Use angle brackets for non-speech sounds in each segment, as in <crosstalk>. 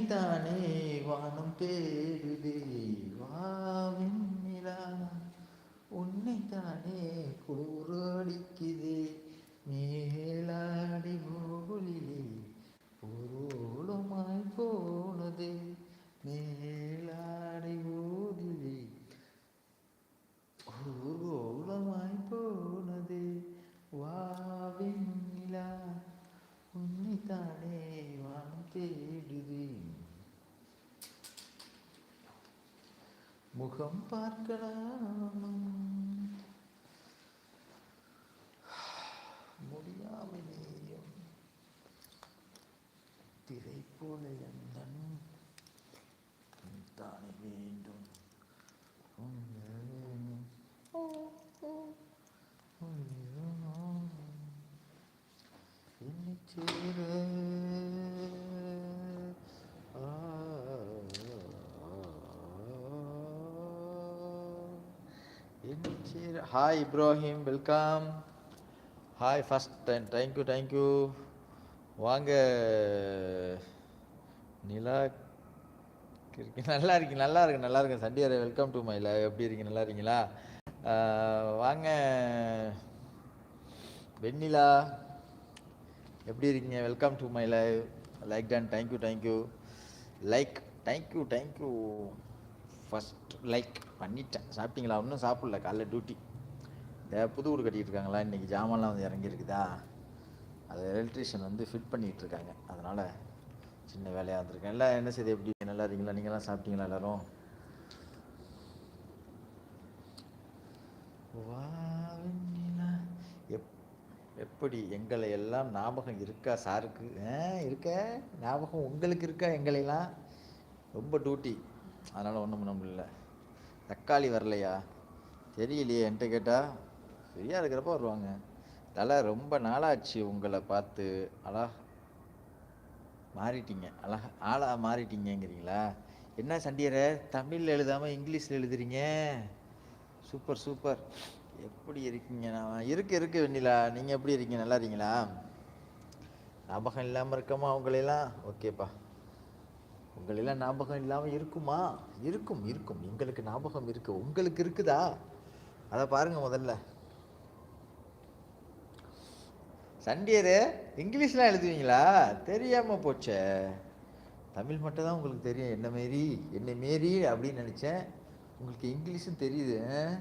உன்னைத்தானே வானம் தேடுதே வாவின் நிலா உன்னைத்தானே குளிரடிக்குதே உன்னைத்தானே வானம் தேடுதே முகம் பார்க்கலாம் முடியாமலேயும் திரை போல எந்தன் தானே வேண்டும் என்னை சேர ஆ, என்னை சேர hi Ibrahim welcome hi first time thank you thank you வாங்க நிலா இருக்கு நல்லா இருக்கீங்க நல்லா இருக்கு நல்லா இருக்கு Sandiyar welcome to my live எப்படி இருக்கீங்க நல்லா இருக்கீங்களா வாங்க வெண்ணிலா எப்படி இருக்கீங்க? Welcome to my live like done thank you thank you like thank you thank you first like பண்ணிட்டேன். சாப்பிட்டீங்களா? இன்னும் சாப்பிடல. காலைல டியூட்டி இந்த புது ஊர் கட்டிகிட்டு இருக்காங்களா? இன்றைக்கி ஜாமான்லாம் வந்து இறங்கியிருக்குதா? அது எலக்ட்ரிஷியன் வந்து ஃபிட் பண்ணிகிட்டு இருக்காங்க. அதனால் சின்ன வேலையாக இருந்திருக்கேன். எல்லாம் என்ன செய்து? எப்படி? நல்லா இருக்கீங்களா? நீங்களாம் சாப்பிட்டீங்களா எல்லோரும்? வா எப்படி எங்களை எல்லாம் ஞாபகம் இருக்கா சாருக்கு? ஆ இருக்க? ஞாபகம் உங்களுக்கு இருக்கா எங்களையெல்லாம்? ரொம்ப டியூட்டி அதனால் ஒன்றும் பண்ண முடியல. தக்காளி வரலையா? தெரியலையே என்கிட்ட கேட்டால் ஃப்ரீயாக இருக்கிறப்ப வருவாங்க. தலை ரொம்ப நாளாச்சு உங்களை பார்த்து. அழா மாறிட்டீங்க. அழகா ஆளா மாறிட்டீங்கங்கிறீங்களா? என்ன சண்டியரை? தமிழில் எழுதாமல் இங்கிலீஷில் எழுதுறீங்க. Super super. எப்படி இருக்கீங்க? நான் இருக்கு இருக்கு வெண்ணிலா. நீங்கள் எப்படி இருக்கீங்க? நல்லா இருக்கீங்களா? ஞாபகம் இல்லாமல் இருக்கமா உங்களையெல்லாம்? ஓகேப்பா. உங்களெல்லாம் ஞாபகம் இல்லாமல் இருக்குமா? இருக்கும் இருக்கும். எங்களுக்கு ஞாபகம் இருக்கு. உங்களுக்கு இருக்குதா? அதை பாருங்கள் முதல்ல. சண்டியரு இங்கிலீஷ்லாம் எழுதுவீங்களா? தெரியாமல் போச்சே. தமிழ் மட்டும் தான் உங்களுக்கு தெரியும். என்ன மாரி என்னை மாரி அப்படின்னு நினச்சேன். உங்களுக்கு இங்கிலீஷும் தெரியுது.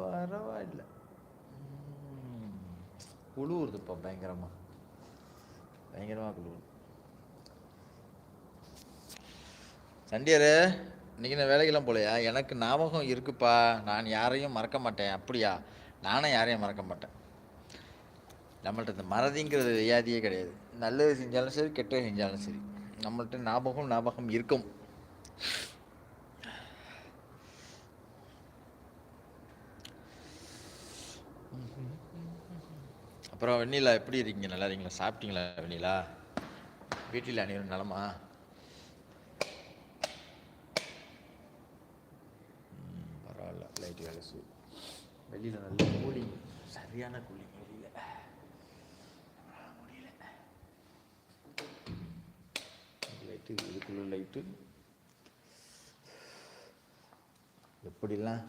பரவாயில்ல. ம். குளிருதுப்பா பயங்கரமாக பயங்கரமாக குளிருது. சண்டியரு இன்னைக்கு நான் வேலைக்கெல்லாம் போலையா? எனக்கு ஞாபகம் இருக்குப்பா. நான் யாரையும் மறக்க மாட்டேன். அப்படியா? நானும் யாரையும் மறக்க மாட்டேன். நம்மள்ட்ட இந்த மறதிங்கிறது வியாதியே கிடையாது. நல்லது செஞ்சாலும் சரி கெட்டது செஞ்சாலும் சரி. நம்மள்ட்ட ஞாபகம் ஞாபகம் இருக்கும். அப்புறம் வெண்ணிலா எப்படி இருக்கீங்க? நல்லா இருக்கீங்களா? சாப்பிட்டீங்களா வெண்ணிலா? வீட்டில் அனைவரும் நலமா? பரவாயில்ல. லைட் வேலை சு வெளியில் நல்ல கூலிங் சரியான கூலிங் வெளியில். முடியல. லைட்டு இதுக்குள்ள லைட்டு. எப்படிலாம்?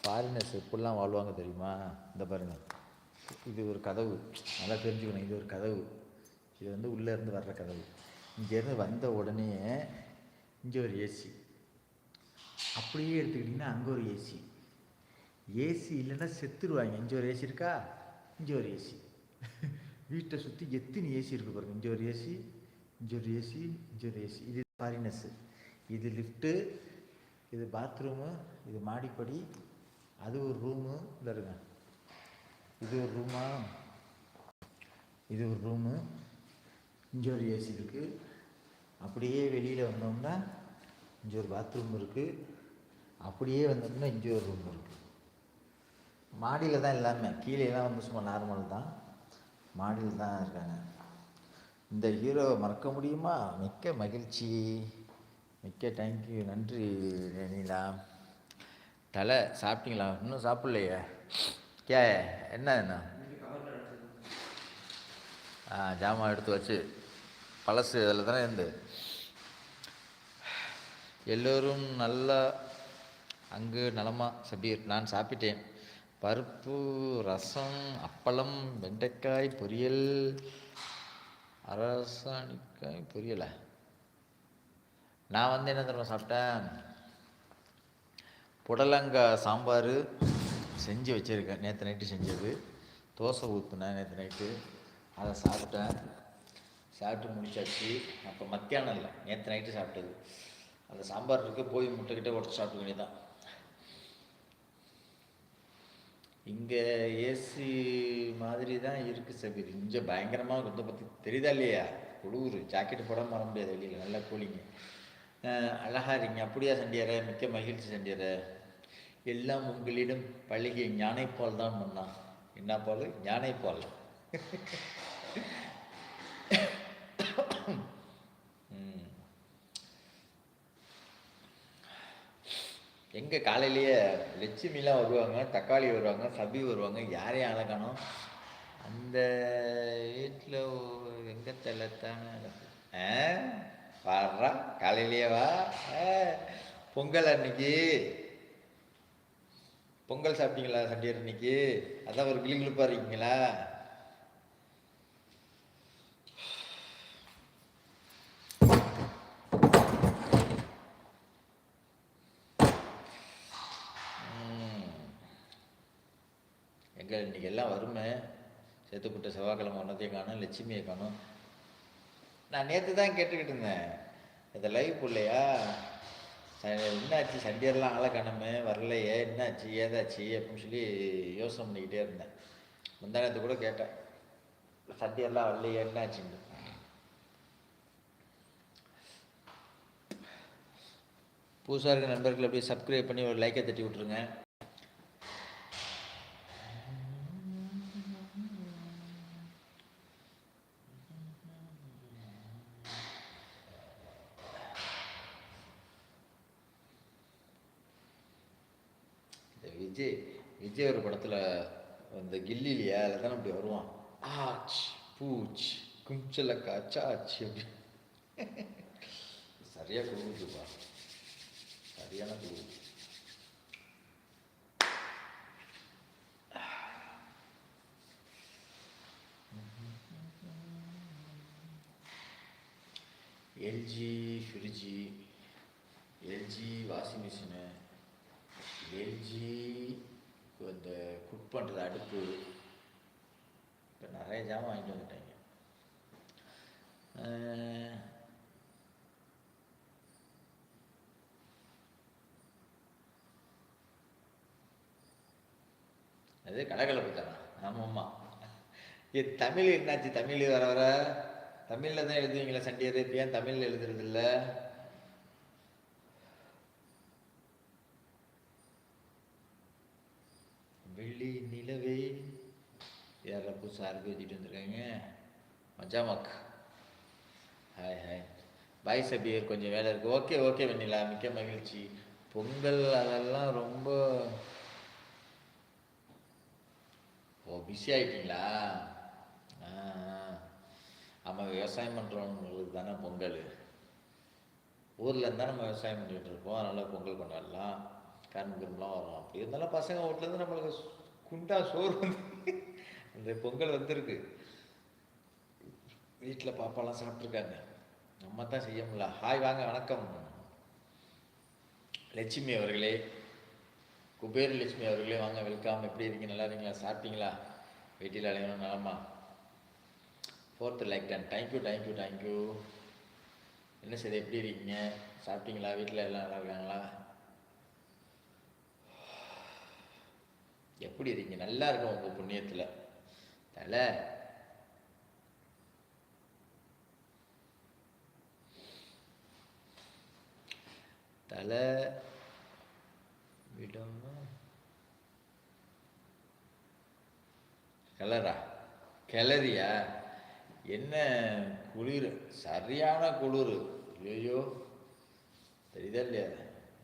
ஃபாரினர்ஸ் எப்படிலாம் வாழ்வாங்க தெரியுமா? இந்த பாருங்கள் இது ஒரு கதவு. நல்லா தெரிஞ்சுக்கணும். இது ஒரு கதவு. இது வந்து உள்ளே இருந்து வர்ற கதவு. இங்கேருந்து வந்த உடனே இங்கே ஒரு ஏசி அப்படியே எடுத்துக்கிட்டிங்கன்னா அங்கே ஒரு ஏசி ஏசி இல்லைன்னா செத்துருவாங்க. இங்கே ஒரு ஏசி இருக்கா? இங்கே ஒரு ஏசி வீட்டை சுற்றி எத்தனை ஏசி இருக்குது பாருங்கள் இங்கே ஒரு ஏசி இங்கே ஒரு ஏசி இங்கே ஒரு ஏசி இது ஃபாரினஸ்ஸு இது லிஃப்ட்டு இது பாத்ரூமு இது மாடிப்படி. அது ஒரு ரூமு இந்த இருங்க. இது ஒரு ரூமா இது ஒரு ரூமு இங்கே ஒரு ஏசி இருக்குது அப்படியே வெளியில் வந்தோம்னா இங்கே ஒரு பாத்ரூம் இருக்குது அப்படியே வந்தோம்னா இங்கே ஒரு ரூம் இருக்குது மாடியில் தான் எல்லாமே. கீழேலாம் வந்து சும்மா நார்மல் தான். மாடியில் தான் இருக்காங்க. இந்த ஹீரோவை மறக்க முடியுமா? மிக்க மகிழ்ச்சி. மிக்க தேங்க்யூ நன்றி நீலா தலை சாப்பிட்டீங்களா? இன்னும் சாப்பிட்லையே? கே என்ன என்ன? ஆ, ஜாமான் எடுத்து வச்சு. பழசு இதில் தானே இருந்து. எல்லோரும் நல்லா அங்கு நலமாக சபீர் நான் சாப்பிட்டேன். பருப்பு ரசம் அப்பளம் வெண்டைக்காய் பொரியல். அரசாணிக்காய் பொரியலை? நான் வந்து என்ன தெரியுமா சாப்பிட்டேன்? புடலங்காய் சாம்பார் செஞ்சு வச்சுருக்கேன். நேற்று நைட்டு செஞ்சது. தோசை ஊற்றுனேன் நேற்று நைட்டு அதை சாப்பிட்டேன். சாப்பிட்டு முடிச்சாச்சு. அப்போ மத்தியானம் இல்லை. நேற்று நைட்டு சாப்பிட்டது. அந்த சாம்பார் இருக்க. போய் முட்டைக்கிட்டே உடச்சி சாப்பிட்டு வேண்டியதான் இங்கே ஏசி மாதிரி தான் இருக்குது சபீர். இங்கே பயங்கரமாக கொஞ்சம் பற்றி தெரியுதா இல்லையா? குளூர். ஜாக்கெட் போடாமல் வர முடியாது வெளியில். நல்லா கூலிங்க அழகா இருங்க அப்படியா சண்டியாரே? மிக்க மகிழ்ச்சி சண்டியாரே. எல்லாம் உங்களிடம் பழகிய ஞானைப்பால் தான் மன்னா. என்ன பால்? ஞானைப்பால். எங்கே காலையிலேயே லட்சுமிலாம் வருவாங்க தக்காளி வருவாங்க சபி வருவாங்க யாரையும் அழகணும் அந்த வீட்டில் எங்கே தெல்லத்தான வர்றா காலையிலேயே வா. பொங்கல் அன்னைக்கு பொங்கல் சாப்பிட்டீங்களா சண்டியர் இன்னைக்கு? அதான் ஒரு கிளி இருக்கீங்களா? எங்கே எங்க இன்னைக்கு எல்லாம் வருமே சேத்துக்குட்ட செவ்வாய்க்கிழமை ஒன்றத்தையும் காணும் லட்சுமியை காணும். நான் நேற்று தான் கேட்டுக்கிட்டு இருந்தேன். இந்த லைவ் பிள்ளையா? என்னாச்சு? சண்டியெல்லாம் ஆளை காணாம வரலையே. என்னாச்சு? ஏதாச்சு? அப்படின்னு சொல்லி யோசனை பண்ணிக்கிட்டே இருந்தேன். முந்தானத்து கூட கேட்டேன். சண்டியெல்லாம் வரலையே என்னாச்சுன்னு. புதுசாக இருக்க நண்பர்கள் அப்படியே சப்ஸ்கிரைப் பண்ணி ஒரு லைக்கை தட்டி விட்ருங்க இந்த விஜய் விஜய் ஒரு படத்தில் அந்த கில்லிலையா அதில் தானே அப்படி வருவான். ஆச் பூச் கும்ச்சலக்கா சாச் அப்படி. சரியாக கொடுக்குதுப்பா சரியான குழு எல்ஜி ஃப்ரிட்ஜி எல்ஜி வாஷிங் மிஷினு எல்ஜி இந்த குக் பண்ணுறது அடுப்பு. இப்போ நிறைய ஜாமான் வாங்கிட்டு வந்துட்டாங்க. அஹ், அது கடற்கலப்பு தானா ஆமாம்மா இது தமிழ் என்னாச்சு? தமிழ் வர வர. தமிழில் தான் எழுதுவீங்களா சண்டியர் இப்போ ஏன் தமிழில் எழுதுறது இல்ல? வெள்ளி யாரா புதுசாக ஆரம்பி வச்சுட்டு வந்திருக்காங்க. மஜாமக் ஹாய் ஹாய். பாய் சபியர் கொஞ்சம் வேலை இருக்குது ஓகே ஓகே வெண்ணிலா. மிக்க மகிழ்ச்சி. பொங்கல் அதெல்லாம் ரொம்ப ஓ பிஸி ஆகிட்டிங்களா ஆ ஆமாம் விவசாயம் பண்ணுறவங்களுக்கு தானே பொங்கல். ஊரில் இருந்தால் நம்ம விவசாயம் பண்ணிகிட்டு இருப்போம். அதனால் பொங்கல் கொண்டாடலாம். கரும்பு கரும்புலாம் வரும். அப்படி இருந்தாலும் பசங்க வீட்லேருந்து நம்மளுக்கு குண்டா சோறு வந்து இந்த பொங்கல் வந்திருக்கு. வீட்டில் பாப்பாலாம் சாப்பிட்ருக்காங்க நம்ம தான் செய்ய முடியல ஹாய் வாங்க வணக்கம். லட்சுமி அவர்களே குபேர் லட்சுமி அவர்களே வாங்க வெல்கம் எப்படி இருக்கீங்க? நல்லா இருக்கீங்களா? சாப்பிட்டீங்களா? வீட்டில் அலையணும் நலமா? Fourth like done thank you thank you thank you என்ன சரி எப்படி இருக்கீங்க? சாப்பிட்டீங்களா? வீட்டில் எல்லாம் நல்லா இருக்காங்களா? எப்படி இருக்கீங்க? நல்லா இருக்கும் உங்கள் புண்ணியத்தில். தலை தலை விடமா கலரா கிளறியா? என்ன குளிர்? சரியான குளிர். ஐயோ தெரியுதா இல்லையா?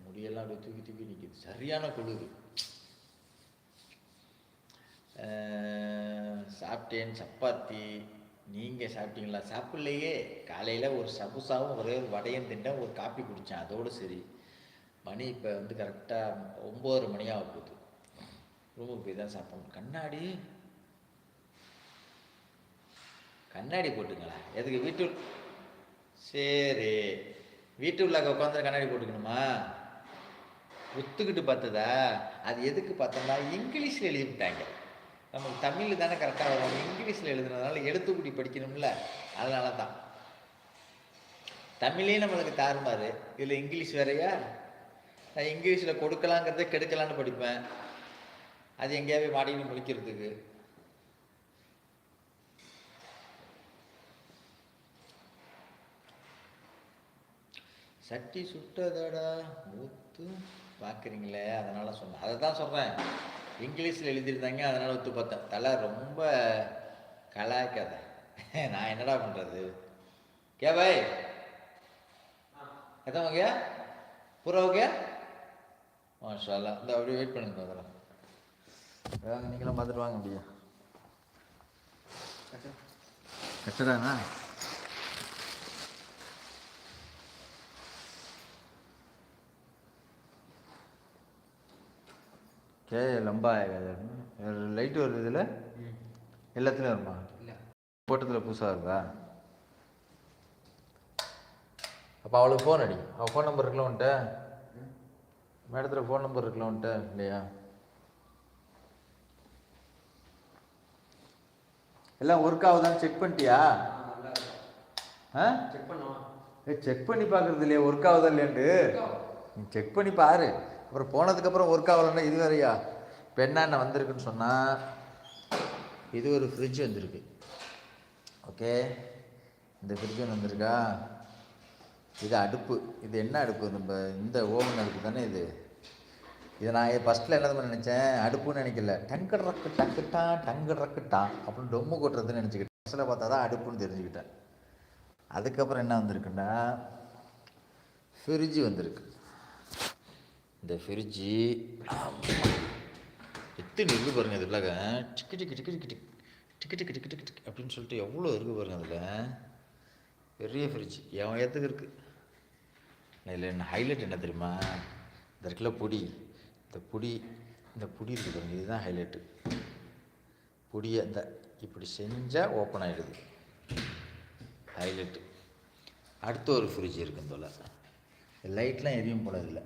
முடியெல்லாம் அப்படியே தூக்கி தூக்கி நிற்கிது சரியான குளிர். சாப்பிட்டேன் சப்பாத்தி. நீங்கள் சாப்பிட்டீங்களா? சாப்பிட்லையே. காலையில் ஒரு சபுசாவும் ஒரே ஒரு வடையும் திண்டேன் ஒரு காப்பி குடித்தேன் அதோடு சரி. மணி இப்போ வந்து கரெக்டாக ஒம்பதரை மணியாக போகுது. ரூமுக்கு போய் தான் சாப்பிடணும். கண்ணாடி. கண்ணாடி போட்டுங்களா? எதுக்கு? வீட்டு சரி. வீட்டு உள்ளாக்க உட்காந்து கண்ணாடி போட்டுக்கணுமா? ஒத்துக்கிட்டு பார்த்ததா? அது எதுக்கு பார்த்தோம்னா இங்கிலீஷில் எழுதிவிட்டாங்க நமக்கு தமிழ் தானே கரெக்டாக வரும். இங்கிலீஷில் எழுதுனதுனால எழுத்துக்குடி படிக்கணும்ல. அதனால தான் தமிழே நம்மளுக்கு தாறுமாறு இதில் இங்கிலீஷ் வேறையா? நான் இங்கிலீஷில் கொடுக்கலாங்கிறத கெடுக்கலான்னு படிப்பேன். அது எங்கேயாவது மாடின்னு முடிக்கிறதுக்கு சட்டி சுட்டதடா முத்து. பார்க்குறீங்களே? அதனால் சொன்னேன். அதை தான் சொல்கிறேன் இங்கிலீஷில் எழுதியிருந்தாங்க அதனால் ஒத்து பார்த்தேன். தலை ரொம்ப கலாய்க்காத. <laughs> நான் என்னடா பண்ணுறது கே பாய் எத்தனை ஓகே பூரா ஓகே? மாஷால்லா. இந்த அப்படியே வெயிட் பண்ணுங்க அதெல்லாம் வாங்க நீங்களும் பார்த்துட்டு வாங்க அப்படியே. கச்சடாண்ணா கே லம்பா லைட்டு வருது இதில் எல்லாத்துலேயும் வருமா? இல்லை. போட்டத்தில் புதுசாக இருக்கா அப்போ அவளுக்கு ஃபோன் அடி. அவள் ஃபோன் நம்பர் இருக்குல்ல உன்ட்ட மேடத்தில் ஃபோன் நம்பர் இருக்குல்ல உன்ட்ட இல்லையா? எல்லாம் ஒர்க் ஆகுதான்னு செக் பண்ணிட்டியா? நல்லா ஆ? செக் பண்ணுவோம் ஏ செக் பண்ணி பார்க்குறது இல்லையா? ஒர்க் ஆகுதா இல்லையாண்டு நீ செக் பண்ணி பாரு. அப்புறம் போனதுக்கப்புறம் ஒர்க் ஆகலைன்னா இது வேறையா? இப்போ என்னென்ன வந்திருக்குன்னு சொன்னால் இது ஒரு ஃப்ரிட்ஜ் வந்திருக்கு. ஓகே இந்த ஃப்ரிட்ஜ் ஒன்று வந்திருக்கா? இது அடுப்பு. இது என்ன அடுப்பு? நம்ம இந்த ஓவன் அடுப்பு தானே இது? இதை நான் ஃபஸ்ட்டில் என்ன தெரியுமா நினச்சேன்? அடுப்புன்னு நினைக்கல. டங்கு ரக்கு டங்குட்டா டங்கு ரக்குட்டா அப்படின்னு டொம்மு கொட்டுறதுன்னு நினச்சிக்கிட்டேன். ஃபஸ்ட்டில் பார்த்தா தான் அடுப்புன்னு தெரிஞ்சுக்கிட்டேன். அதுக்கப்புறம் என்ன வந்திருக்குன்னா ஃப்ரிட்ஜ் வந்திருக்கு. இந்த ஃப்ரிட்ஜு எத்தனை இருக்கு பாருங்க இதுலாக டிக்கு டிக்கு டிக்கு டிக்கு டிக் டிக்கு டிக்கு டிக்கு டிக்கு டிக் அப்படின்னு சொல்லிட்டு எவ்வளோ இருக்கு பாருங்க அதில். பெரிய ஃப்ரிட்ஜ் என் ஏற்றுக்கு இருக்குது இதில் என்ன ஹைலைட் என்ன தெரியுமா? இந்த இருக்குல்ல பொடி. இந்த பொடி இந்த பொடி இருக்குது பாருங்க. இதுதான் ஹைலைட்டு பொடியை இந்த இப்படி செஞ்சால் ஓப்பன் ஆகிடுது ஹைலைட்டு அடுத்த ஒரு ஃப்ரிட்ஜ் இருக்கும் போல் லைட்லாம் எரியும் போல இதில்.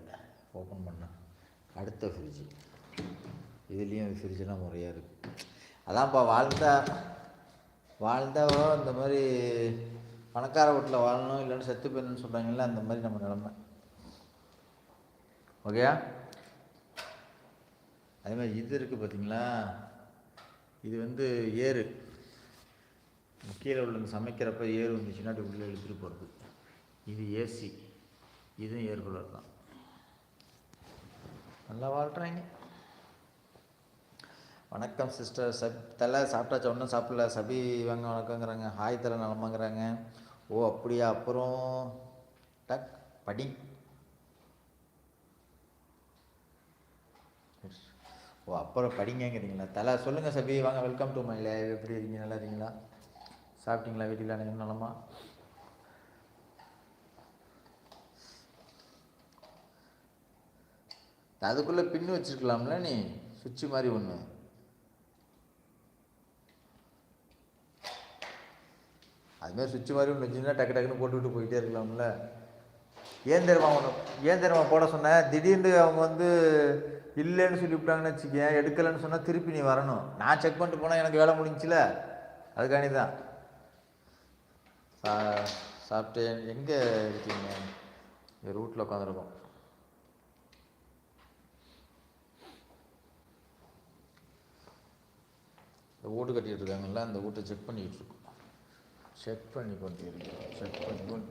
ஓப்பன் பண்ணேன் அடுத்த ஃப்ரிட்ஜு இதுலேயும் ஃப்ரிட்ஜெலாம் முறையாக இருக்குது அதான்ப்பா வாழ்ந்தா வாழ்ந்தாவோ இந்த மாதிரி பணக்கார வீட்டில் வாழணும் இல்லைன்னு செத்து போயிடணும்னு சொல்கிறாங்கல்ல அந்த மாதிரி நம்ம நிலமை. ஓகேயா? அதே மாதிரி இது இருக்குது பார்த்தீங்களா இது வந்து ஏறு. கீழே உள்ள சமைக்கிறப்ப ஏறு வந்துச்சுன்னா அப்படி உள்ளே இழுத்துட்டு போகிறது இது ஏசி இதுவும் ஏர் கூலர் தான். நல்லா வாழ்கிறாங்க வணக்கம் சிஸ்டர் சப் தலை சாப்பிட்டாச்சு? ஒன்றும் சாப்பிடல. சபி வாங்க வணக்கங்கிறாங்க. ஹாய் தலை நலமாங்கிறாங்க. ஓ அப்படியா? அப்புறம் டக் படி. ஓ அப்புறம் படிங்கங்கிறீங்களா? தலை சொல்லுங்கள் சபி. வாங்க வெல்கம் டு மை லைவ் எப்படி இருக்கீங்க? நல்லா இருக்கீங்களா? சாப்பிட்டீங்களா? வீட்டில் நீங்கள் நலமா? அதுக்குள்ளே பின்னு வச்சிருக்கலாம்ல நீ? சுவிட்சு மாதிரி ஒன்று அதுமாதிரி சுவிட்சு மாதிரி ஒன்று வச்சுருந்தா டக்கு டக்குன்னு போட்டுவிட்டு போயிட்டே இருக்கலாம்ல. ஏன் தெரியுமா ஒன்று ஏன் தெரியுமா போட சொன்னேன் திடீர்னு அவங்க வந்து இல்லைன்னு சொல்லிவிட்டாங்கன்னு வச்சுக்கேன் எடுக்கலைன்னு சொன்னால் திருப்பி நீ வரணும். நான் செக் பண்ணிட்டு போனால் எனக்கு வேலை முடிஞ்சில அதுக்காண்டி தான். சா சாப்பிட்டு எங்கே இருக்கீங்க? ரூட்டில் உட்காந்துருக்கோம் இந்த ஓட்டு கட்டிகிட்டு இருக்காங்கல்ல அந்த ஓட்டை செக் பண்ணிக்கிட்டு இருக்கோம். செக் பண்ணி கொண்டு இருக்கோம் செக் பண்ணி கொண்டு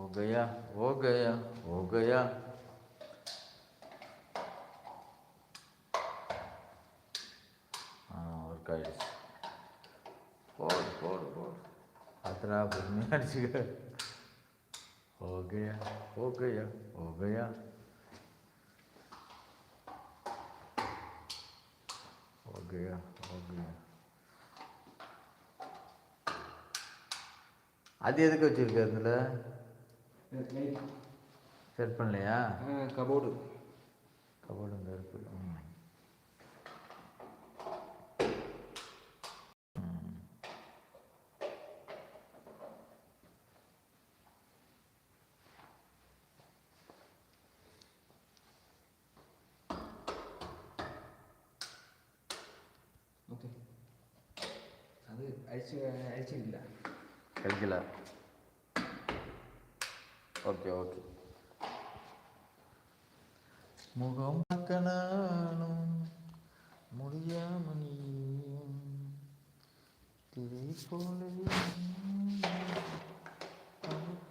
गया हो गया हो गया ஆ ஒர்க் ஆயிடுச்சு போடு போடு போடு அத்தனா பொறுமையாக அடிச்சுக்க हो गया हो गया हो गया हो गया हो गया அது எதுக்கு வச்சிருக்க அதில் செட் பண்ணலையா கபோர்டு கபோர்டுங்க இருக்கு ம். ஓகே அது அழிச்சு அழிச்சிருக்கல கிடைக்கல ஓகே ஓகே. முகம் பார்க்க நானும் முடியாம நீயும். திரை போலவே